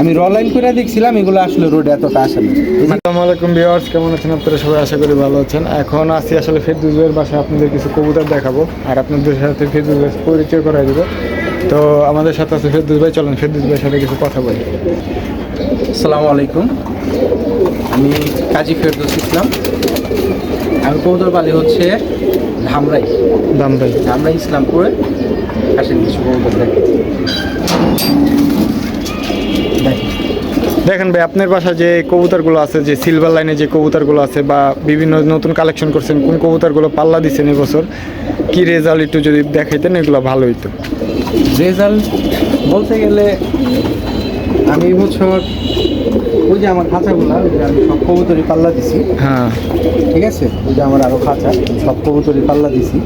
আমি র লাইন করে দেখছিলাম এগুলো আসলে রোড এতটা আসে না। আসসালামু আলাইকুম ভিউয়ার্স কেমন আছেন আপনারা সবাই? আশা করি ভালো আছেন। এখন আসি আসলে ফেরদুস ভাইয়ের বাসায় আপনাদের কিছু কবুতর দেখাবো। আর আপনাদের সাথে ফেরদুস ভাই পরিচয় করাই দেবো। তো আমাদের সাথে আছে ফেরদুস ভাই চলেন ফেরদুস ভাইয়ের সাথে কিছু কথা বলি। আসসালামু আলাইকুম। আমি কাজী ফেরদৌস ইসলাম। আমি কবুতর বালি হচ্ছে ধামরাই। দাম ভাই ধামরাই ইসলামপুরে। আসেন কিছু কবুতর দেখেন। দেখেন ভাই আপনার বাসায় যে কবুতরগুলো আছে যে সিলভার লাইনে যে কবুতরগুলো আছে বা বিভিন্ন নতুন কালেকশন করছেন কোন কবুতরগুলো পাল্লা দিচ্ছেন এবছর কি রেজাল্ট একটু যদি দেখাইতেন এগুলো ভালো হইতো। রেজাল্ট বলতে গেলে আমি এই বছর ওই যে আমার খাঁচাগুলো আমি সব কবুতরই পাল্লা দিছি। হ্যাঁ। ঠিক আছে? ওই যে আমার আরও খাঁচা সব কবুতরই পাল্লা দিছি।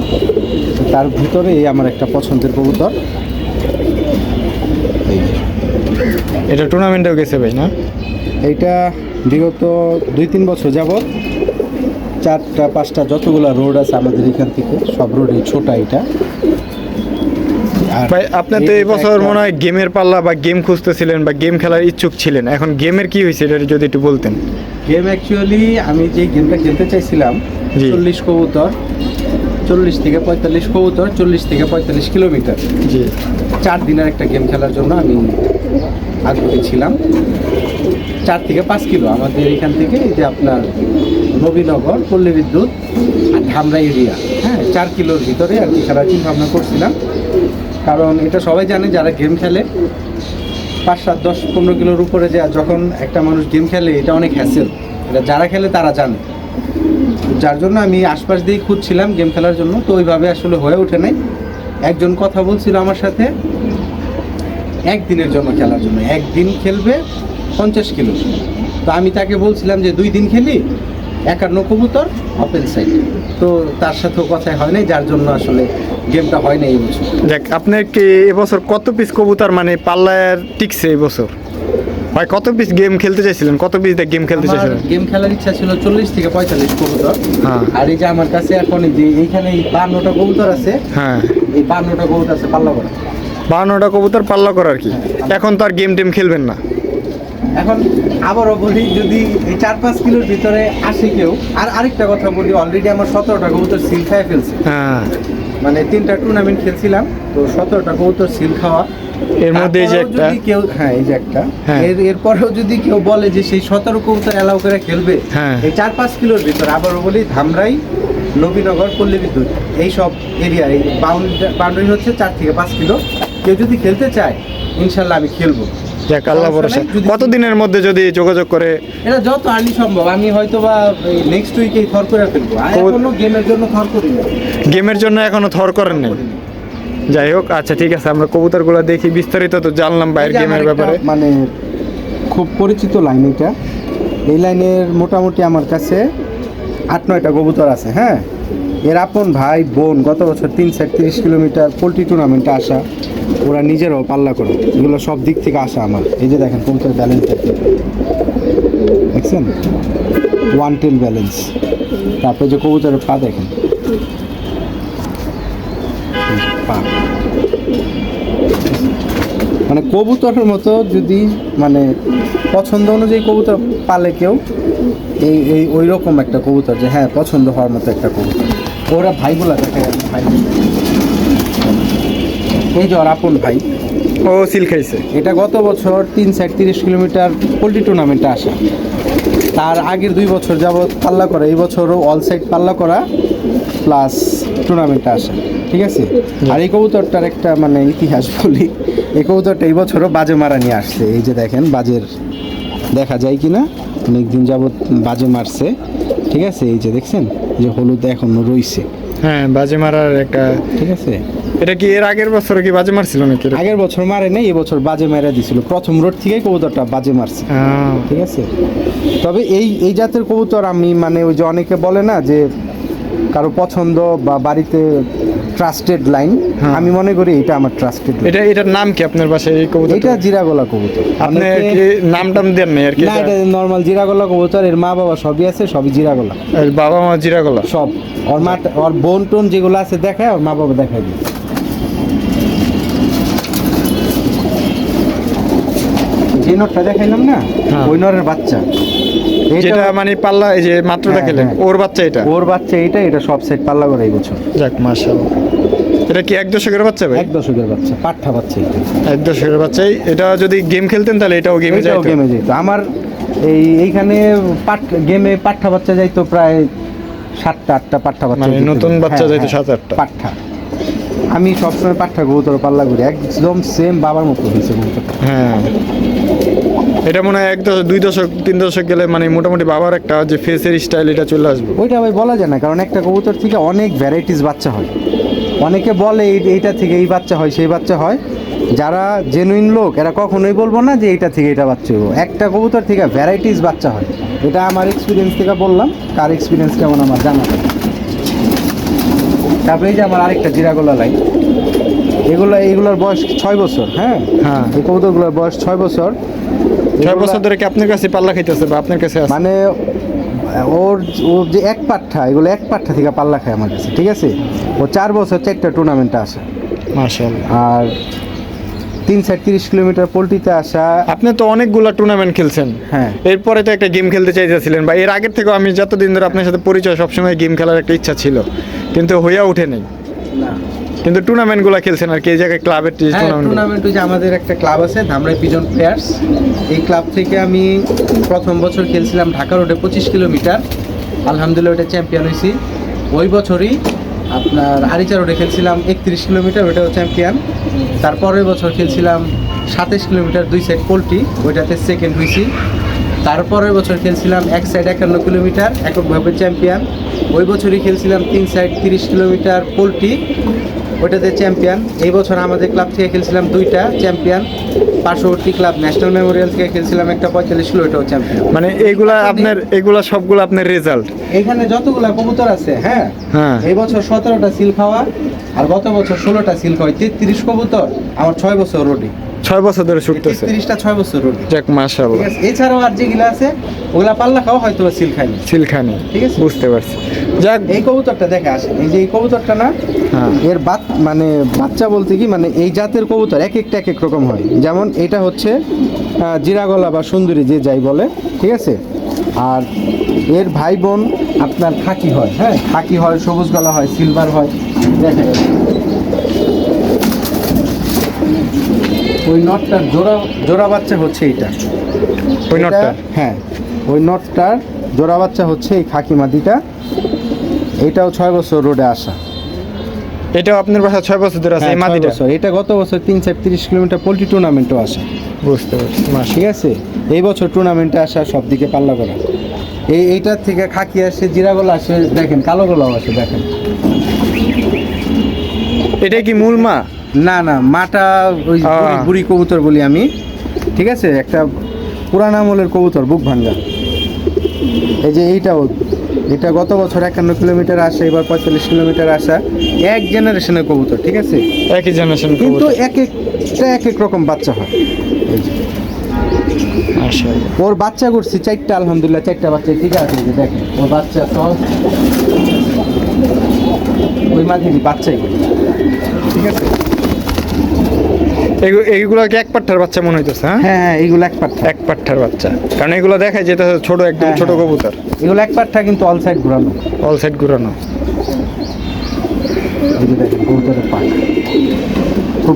তার ভিতরে আমার একটা পছন্দের কবুতর এই যে এটা টুর্নামেন্টেও গেছে ভাই না? এইটা বিগত দুই তিন বছর যাবৎ চারটা পাঁচটা যতগুলো রোড আছে আমাদের এখান থেকে সব রোডে ছোট এটা। ভাই আপনি তো এই- বছর মনে হয় গেমের পাল্লা বা গেম খুঁজতেছিলেন বা গেম খেলার ইচ্ছুক ছিলেন। এখন গেমের কি হয়েছে এটা যদি একটু বলতেন? গেম অ্যাকচুয়ালি আমি যে গেমটা খেলতে চাইছিলাম। চল্লিশ কবুতর চল্লিশ থেকে পঁয়তাল্লিশ কবুতর চল্লিশ থেকে পঁয়তাল্লিশ কিলোমিটার। জি। চার দিনের একটা গেম খেলার জন্য আমি আগ্রহী ছিলাম। চার থেকে পাঁচ কিলো আমাদের এখান থেকে এই যে আপনার নবীনগর, পল্লী বিদ্যুৎ আর ধামরা এরিয়া। হ্যাঁ চার কিলোর ভিতরে আর কি খেলার চিন্তা ভাবনা করছিলাম। কারণ এটা সবাই জানে যারা গেম খেলে, পাঁচ সাত দশ পনেরো কিলোর উপরে যে যখন একটা মানুষ গেম খেলে, এটা অনেক হ্যাসেল এটা যারা খেলে তারা জানে। যার জন্য আমি আশপাশ দিয়েই খুঁজছিলাম গেম খেলার জন্য। তো ওইভাবে আসলে হয়ে ওঠে নাই। একজন কথা বলছিল আমার সাথে একদিনের জন্য খেলার জন্য। একদিন খেলবে পঞ্চাশ কিলো। তো আমি তাকে বলছিলাম যে দুই দিন খেলি একান্ন কবুতর ওপেন সাইড। তো তার সাথেও কথাই হয় নাই যার জন্য আসলে গেমটা হয় না এই বছর। দেখ আপনার কি এবছর কত পিস কবুতর মানে পাল্লায় টিকছে এই বছর? ভাই কত পিস গেম খেলতে চাইছিলেন? কত পিস দেখ গেম খেলতে চাইছিলেন? গেম খেলার ইচ্ছা ছিল চল্লিশ থেকে পঁয়তাল্লিশ কবুতর। হ্যাঁ। আর এই যে আমার কাছে এখন এই যে এইখানে এই বান্নটা কবুতর আছে হ্যাঁ। এই বান্নটা কবুতর আছে পাল্লা করা বাহান্নটা কবুতর পাল্লা করার কি? এখন তো আর গেম টেম খেলবেন না। এখন আবারও বলি যদি এই চার পাঁচ কিলোর ভিতরে আসে কেউ আর আরেকটা কথা বলি অলরেডি আমার সতেরোটা কবুতর সিল খাই ফেলছে। হ্যাঁ। মানে তিনটা টুর্নামেন্ট খেলছিলাম তো সতেরোটা কবুতর সিল খাওয়া। এর মধ্যে এই যে একটা কেউ হ্যাঁ এই যে একটা। হ্যাঁ। এর এরপরেও যদি কেউ বলে যে সেই সতেরো কবুতর অ্যালাউ করে খেলবে হ্যাঁ। এই চার পাঁচ কিলোর ভিতর আবারও বলি ধামরাই নবীনগর পল্লী বিদ্যুৎ এই সব এরিয়া এই বাউন্ডারি হচ্ছে চার থেকে পাঁচ কিলো। কেউ যদি খেলতে চায় ইনশাল্লাহ আমি খেলব। যাক আল্লাহ ভরসা। নেই, যদি- কত দিনের মধ্যে যদি যোগাযোগ করে? এটা যত আর্লি সম্ভব আমি হয়তো বা নেক্সট উইকেই থর করে ফেলব। এখনও গেমের জন্য থর করি গেমের জন্য এখনও থর করেন। নাই যাই হোক আচ্ছা ঠিক আছে আমরা কবুতরগুলো দেখি। বিস্তারিত তো জানলাম বাইরের গেমের ব্যাপারে। মানে খুব পরিচিত লাইন এটা। এই লাইনের মোটামুটি আমার কাছে আট নয়টা কবুতর আছে হ্যাঁ? এর আপন ভাই, বোন গত বছর তিন চার তিরিশ কিলোমিটার পোলট্রি টুর্নামেন্টে আসা, ওরা নিজেরাও পাল্লা করে। এগুলো সব দিক থেকে আসা আমার। এই যে দেখেন কবুতর ব্যালেন্স দেখছেন? ওয়ান টেল ব্যালেন্স তারপরে যে কবুতরের পা দেখেন। পা। মানে কবুতরের মতো যদি মানে পছন্দ অনুযায়ী কবুতর পালে কেউ, এই এই ওই রকম একটা কবুতর যে হ্যাঁ পছন্দ হওয়ার মতো একটা কবুতর। ওরা ভাইগুলা দেখে ভাই এই যে আপন ভাই ও সিল খাইছে। এটা গত বছর তিন সাইড তিরিশ কিলোমিটার পোলট্রি টুর্নামেন্টে আসা। তার আগের দুই বছর যাবৎ পাল্লা করা এই বছরও অল সাইড পাল্লা করা প্লাস টুর্নামেন্টে আসা। ঠিক আছে? আর এই কবুতরটার একটা মানে ইতিহাস বলি এই কবুতরটা এই বছরও বাজে মারা নিয়ে আসছে। এই যে দেখেন বাজের দেখা যায় কি না অনেকদিন যাবৎ বাজে মারছে। ঠিক আছে? এই যে দেখছেন? যে হলুদ এখনও রইছে। হ্যাঁ বাজে মারার একটা ঠিক আছে? এটা কি এর আগের বছর কি বাজে মারছিল নাকি আগের বছর মারে নাই বছর বাজে মেরে দিছিল। প্রথম রোড থেকেই কবুতরটা বাজে মারছে। ঠিক আছে? তবে এই এই জাতের কবুতর আমি মানে ওই যে অনেকে বলে না যে কারও পছন্দ বা বাড়িতে ট্রাস্টেড লাইন হ্যাঁ। আমি মনে করি এটা আমার ট্রাস্টেড এটা এটার নাম কি আপনার বাসায় এই কবুতর এটা জিরাগোলা কবুতর। আপনি কি নাম টাম দেন নাই আর কি? না এটা নর্মাল জিরাগোলা কবুতর এর মা বাবা সবই আছে সবই জিরাগোলা। এর বাবা মা জিরাগলা? সব। ওর মা ওর বোন টোন যেগুলো আছে দেখায় ওর মা বাবা দেখায় দিই। যে নটটা দেখাইলাম না হ্যাঁ। ওই নরের বাচ্চা। এটা- যেটা মানে পাল্লা এই যে মাত্র হ্যাঁ, দেখালেন হ্যাঁ। ওর বাচ্চা এটা? ওর বাচ্চা এটা এটা সব সেট পাল্লা করে এই বছর। যাক মাশাআল্লাহ। এটা কি এক দশকের বাচ্চা ভাই? এক দশকের বাচ্চা পাঠা বাচ্চা এক দশকের বাচ্চাই এটা যদি গেম খেলতেন তাহলে এটাও গেমে যাইতো? গেমে যেত আমার এই এইখানে পাট গেমে পাঠা বাচ্চা যাইতো প্রায় সাতটা আটটা পাঠা বাচ্চা মানে নতুন বাচ্চা হ্যাঁ, যাইতো হ্যাঁ, সাত আটটা। পাঠা আমি সবসময় পাঠা কবুতর পাল্লা করি একদম সেম বাবার মতো হয়েছে কবুতরটা হ্যাঁ। এটা মনে হয় এক দশক দুই দশক তিন দশক গেলে মানে মোটামুটি বাবার একটা যে ফেসের স্টাইল এটা চলে আসবে। ওইটা ভাই বলা যায় না কারণ একটা কবুতর থেকে অনেক ভ্যারাইটিস বাচ্চা হয়। অনেকে বলে এই- এইটা থেকে এই বাচ্চা হয় সেই বাচ্চা হয়। যারা জেনুইন লোক এরা কখনোই বলব না যে এইটা থেকে এটা বাচ্চা হইব। একটা কবুতর থেকে ভ্যারাইটিস বাচ্চা হয়। এটা আমার এক্সপিরিয়েন্স থেকে বললাম কার এক্সপিরিয়েন্স কেমন আমার জানা নেই। তারপরে এই যে আমার আরেকটা জিরাগোলা লাইন এগুলো এইগুলোর বয়স ছয় বছর হ্যাঁ? হ্যাঁ। এই কবুতরগুলোর বয়স ছয় বছর। ছয় বছর ধরে কি আপনার কাছে পাল্লা খাইতেছে বা আপনার কাছে মানে ওর ওর যে এক পাঠা এগুলো এক পাঠা থেকে পাল্লা খায় আমার কাছে ঠিক আছে? ও চার বছর চারটা টুর্নামেন্টে আসে মাশাআল্লাহ। আর তিন সাইড তিরিশ কিলোমিটার পোলট্রিতে আসা। আপনি তো অনেকগুলা টুর্নামেন্ট খেলছেন। হ্যাঁ। এরপরে তো একটা গেম খেলতে চাইতেছিলেন বা এর আগের থেকেও আমি যতদিন ধরে আপনার সাথে পরিচয় সবসময় গেম খেলার একটা ইচ্ছা ছিল কিন্তু হইয়া ওঠে নেই। কিন্তু টুর্নামেন্টগুলো খেলছেন আর কি এই জায়গায় ক্লাবের হ্যাঁ টুর্নামেন্ট টুর্নামেন্ট যে আমাদের একটা ক্লাব আছে ধামরাই পিজন প্লেয়ার্স এই ক্লাব থেকে আমি প্রথম বছর খেলছিলাম ঢাকা রোডে পঁচিশ কিলোমিটার। আলহামদুলিল্লাহ ওটা চ্যাম্পিয়ন হয়েছি ওই বছরই আপনার হারিচা রোডে খেলছিলাম একত্রিশ কিলোমিটার ওইটা হচ্ছে চ্যাম্পিয়ান তারপরের বছর খেলছিলাম সাতাশ কিলোমিটার, দুই সাইড পোলট্রি, ওইটাতে সেকেন্ড হয়েছি। তারপরের বছর খেলছিলাম এক সাইড একান্ন কিলোমিটার, এককভাবে চ্যাম্পিয়ান ওই বছরই খেলছিলাম তিন সাইড তিরিশ কিলোমিটার পোলট্রি। ওটাতে চ্যাম্পিয়ন এই বছর আমাদের ক্লাব থেকে খেলছিলাম দুইটা চ্যাম্পিয়ন পার্শ্ববর্তী ক্লাব ন্যাশনাল মেমোরিয়াল থেকে খেলছিলাম একটা পঁয়তাল্লিশ কিলো ওইটাও চ্যাম্পিয়ন মানে এগুলা আপনার এগুলা সবগুলো আপনার রেজাল্ট এখানে যতগুলা কবুতর আছে হ্যাঁ? হ্যাঁ। এই বছর সতেরোটা সিল খাওয়া আর গত বছর ষোলোটা সিল খাওয়া তেত্রিশ কবুতর আমার ছয় বছর রোডে। ছয় বছর ধরে ছুটতেছে? তেত্রিশটা ছয় বছর রোডে। যাক মাশাআল্লাহ। এছাড়াও আর যেগুলো আছে ওগুলা পাল্লা খাওয়া হয়তো সিল বা সিল খায়নি। ঠিক আছে। বুঝতে পারছি। যাক। এই কবুতরটা দেখে আসেন এই যে এই কবুতরটা না হ্যাঁ। এর বাত মানে বাচ্চা বলতে কি মানে এই জাতের কবুতর এক একটা এক এক রকম হয়। যেমন এটা হচ্ছে জিরাগলা বা সুন্দরী যে যাই বলে ঠিক আছে? আর এর ভাই বোন আপনার খাকি হয় হ্যাঁ? খাকি হয় সবুজ গলা হয় সিলভার হয়। দেখেন। ওই নটটার জোড়া জোড়া বাচ্চা হচ্ছে এইটা। ওই নটটা হ্যাঁ। ওই নটটার জোড়া বাচ্চা হচ্ছে এই খাকি মাদিটা এটাও ছয় বছর রোডে আসা। এটাও আপনার বাসা ছয় বছর ধরে আছে হ্যাঁ, মাদিটা। এটা গত বছর তিন চার তিরিশ কিলোমিটার পোলট্রি টুর্নামেন্টও আসে বুঝতে পারছি। ঠিক আছে? এই বছর টুর্নামেন্টে আসা সব দিকে পাল্লা করা। এই এইটার থেকে খাকি আসে জিরাগোলা আসে দেখেন কালো গোলাও আসে দেখেন। এটা কি মূল মা? না না মাটা ওই বুড়ি- বুড়ি কবুতর বলি আমি ঠিক আছে? একটা পুরান আমলের কবুতর বুক ভাঙ্গা। এই যে এইটাও এটা গত বছর একান্ন কিলোমিটার আসা এবার পঁয়তাল্লিশ কিলোমিটার আসা। এক জেনারেশনের কবুতর ঠিক আছে? একই জেনারেশন কিন্তু এক একটা এক এক রকম বাচ্চা হয়। ওর বাচ্চা করছি চারটা আলহামদুলিল্লাহ চারটা বাচ্চা। ঠিক আছে দেখেন ওর বাচ্চা সব ওই মাঝে বাচ্চাই। ঠিক আছে? এইগুলো কি এক পাট্টার বাচ্চা মনে হইতেছে হ্যাঁ? হ্যাঁ হ্যাঁ এইগুলো এক পাট্টা। এক পাট্টার বাচ্চা। কারণ এগুলো যেটা ছোট একদম হ্যাঁ, ছোট হ্যাঁ। কবুতর। এগুলো এক পাট্টা কিন্তু অল সাইড ঘোরানো। অল সাইড ঘুরানো।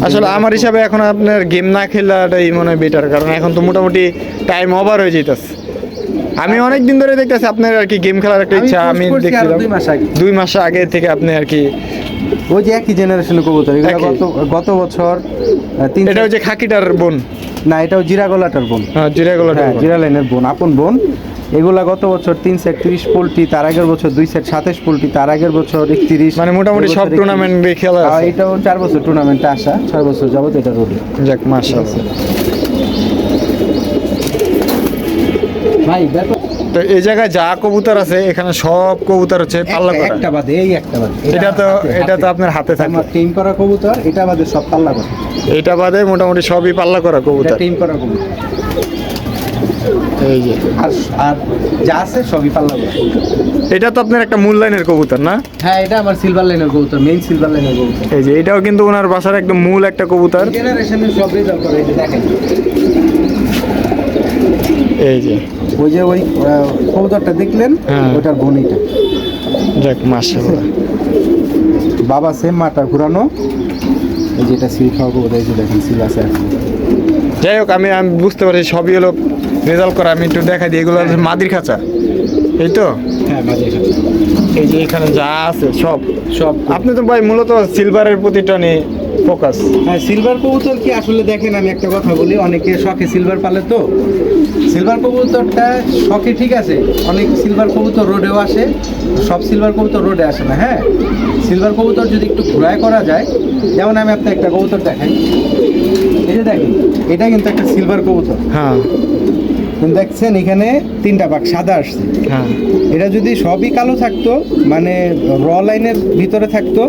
আসলে আমার হিসাবে এখন আপনার গেম না খেলাটাই মনে হয় বেটার কারণ এখন তো মোটামুটি টাইম ওভার হয়ে যেতেছে আমি অনেক দিন ধরে দেখতেছি আপনার আর কি গেম খেলার একটা ইচ্ছা আমি দেখছিলাম। দুই মাস আগে। দুই মাস আগে থেকে আপনি আর কি ওই যে একই জেনারেশনের কবুতর এগুলো গত গত বছর তিন এটা হচ্ছে খাকিটার বোন। না এটাও জিরা গলাটার বোন। হ্যাঁ জিরাগুলো হ্যাঁ জিরা লাইনের বোন আপন বোন। এগুলা গত বছর তিন সেট তিরিশ পোল্ট্রি তার আগের বছর দুই সেট সাতাশ পোল্ট্রি তার আগের বছর একত্রিশ। মানে মোটামুটি সব টুর্নামেন্ট খেলা আছে। এটাও চার বছর টুর্নামেন্টে আসা ছয় বছর যাবত এটা রোডে যাক মাশাআল্লাহ। ভাই দেখো তো এই জায়গায় যা কবুতর আছে এখানে সব কবুতর হচ্ছে পাল্লা করা। একটা বাদে এই একটা বাদে। এটা তো এটা তো আপনার হাতে থাকে। আমার টিম করা কবুতর এটা বাদে সব পাল্লা করা। এটা বাদে মোটামুটি সবই পাল্লা করা এটা কবুতর। টিম করা কবুতর। এই যে। আর আর যা আছে সবই পাল্লা করা। এটা তো আপনার একটা মূল লাইনের কবুতর না? হ্যাঁ এটা আমার সিলভার লাইনের কবুতর মেইন সিলভার লাইনের কবুতর। এই যে এটাও কিন্তু ওনার বাসার একদম মূল একটা কবুতর। জেনারেশনের সব রেজাল্ট করে এই দেখেন। এই যে। ওই যে ওই কবুতরটা দেখলেন হ্যাঁ। ওটার বনিটা। যাক মাশাআল্লাহ। বাবা সেম মাটা ঘুরানো। এই যেটা সিল খাওয়া কবুতর এই যে দেখেন সিল আছে যাই হোক আমি আমি বুঝতে পারছি সবই হলো রেজাল্ট করা। আমি একটু দেখা দিই এগুলো হচ্ছে মাদির খাঁচা। এই তো? হ্যাঁ সাথে এই যে এখানে যা আছে সব সব। আপনি তো ভাই মূলত সিলভারের প্রতি টানে ফোকাস। হ্যাঁ সিলভার কবুতর কি আসলে দেখেন আমি একটা কথা বলি অনেকে শখে সিলভার পালে তো। সিলভার কবুতরটা শখে ঠিক আছে অনেক সিলভার কবুতর রোডেও আসে সব সিলভার কবুতর রোডে আসে না হ্যাঁ? সিলভার কবুতর যদি একটু ঘোরায় করা যায় যেমন আমি আপনার একটা কবুতর দেখাই। এই যে দেখেন এটা কিন্তু একটা সিলভার কবুতর। হ্যাঁ। দেখছেন এখানে তিনটা পাক সাদা আসছে। হ্যাঁ। এটা যদি সবই কালো থাকতো মানে র লাইনের ভিতরে থাকতো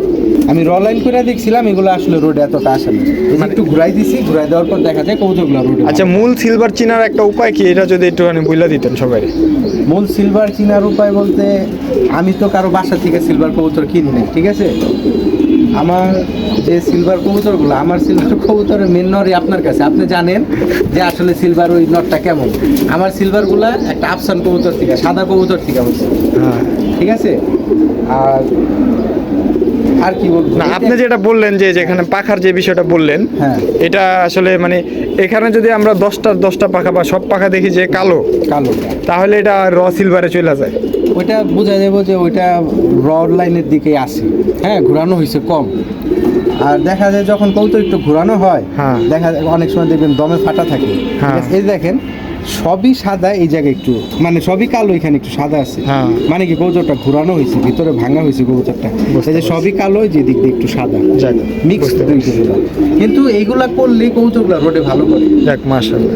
আমি র লাইন করে দেখছিলাম এগুলো আসলে রোডে এতটা আসে না। এই একটু ঘুরাই দিছি ঘুরাই দেওয়ার পর দেখা যায় কবুতরগুলো রোডে আচ্ছা মূল সিলভার চিনার একটা উপায় কি? এটা যদি একটুখানি বুঝলা দিতেন সবাই। মূল সিলভার চিনার উপায় বলতে আমি তো কারও বাসা থেকে সিলভার কবুতর কিনি নাই ঠিক আছে? আমার যে সিলভার কবুতরগুলো আমার সিলভার কবুতরের মেন নরই আপনার কাছে। আপনি জানেন যে আসলে সিলভার ওই নটটা কেমন? আমার সিলভারগুলা একটা আফসান কবুতর থেকে সাদা কবুতর থেকে হচ্ছে হ্যাঁ। ঠিক আছে? আর আর কি বলব? না আপনি যেটা বললেন যে যেখানে পাখার যে বিষয়টা বললেন হ্যাঁ। এটা আসলে মানে এখানে যদি আমরা দশটা দশটা পাখা বা সব পাখা দেখি যে কালো কালোটা তাহলে এটা র সিলভারে চলে যায়। ওইটা বোঝা যাবে যে ওইটা রড লাইনের দিকে আসে। হ্যাঁ ঘোরানো হয়েছে কম। আর দেখা যায় যখন কৌতো একটু ঘোরানো হয় হ্যাঁ। দেখা যায় অনেক সময় দেখবেন দমে ফাটা থাকে। হ্যাঁ। এই দেখেন সবই সাদা এই জায়গায় একটু মানে সবই কালো এখানে একটু সাদা আছে। হ্যাঁ। মানে কি কৌতরটা ঘোরানো হয়েছে ভিতরে ভাঙা হয়েছে বুঝতে যে সবই কালো যে দিক দিয়ে একটু সাদা। মিক্স। কিন্তু এইগুলা করলে কৌতরগুলা রোডে ভালো করে। যাক মাশাআল্লাহ।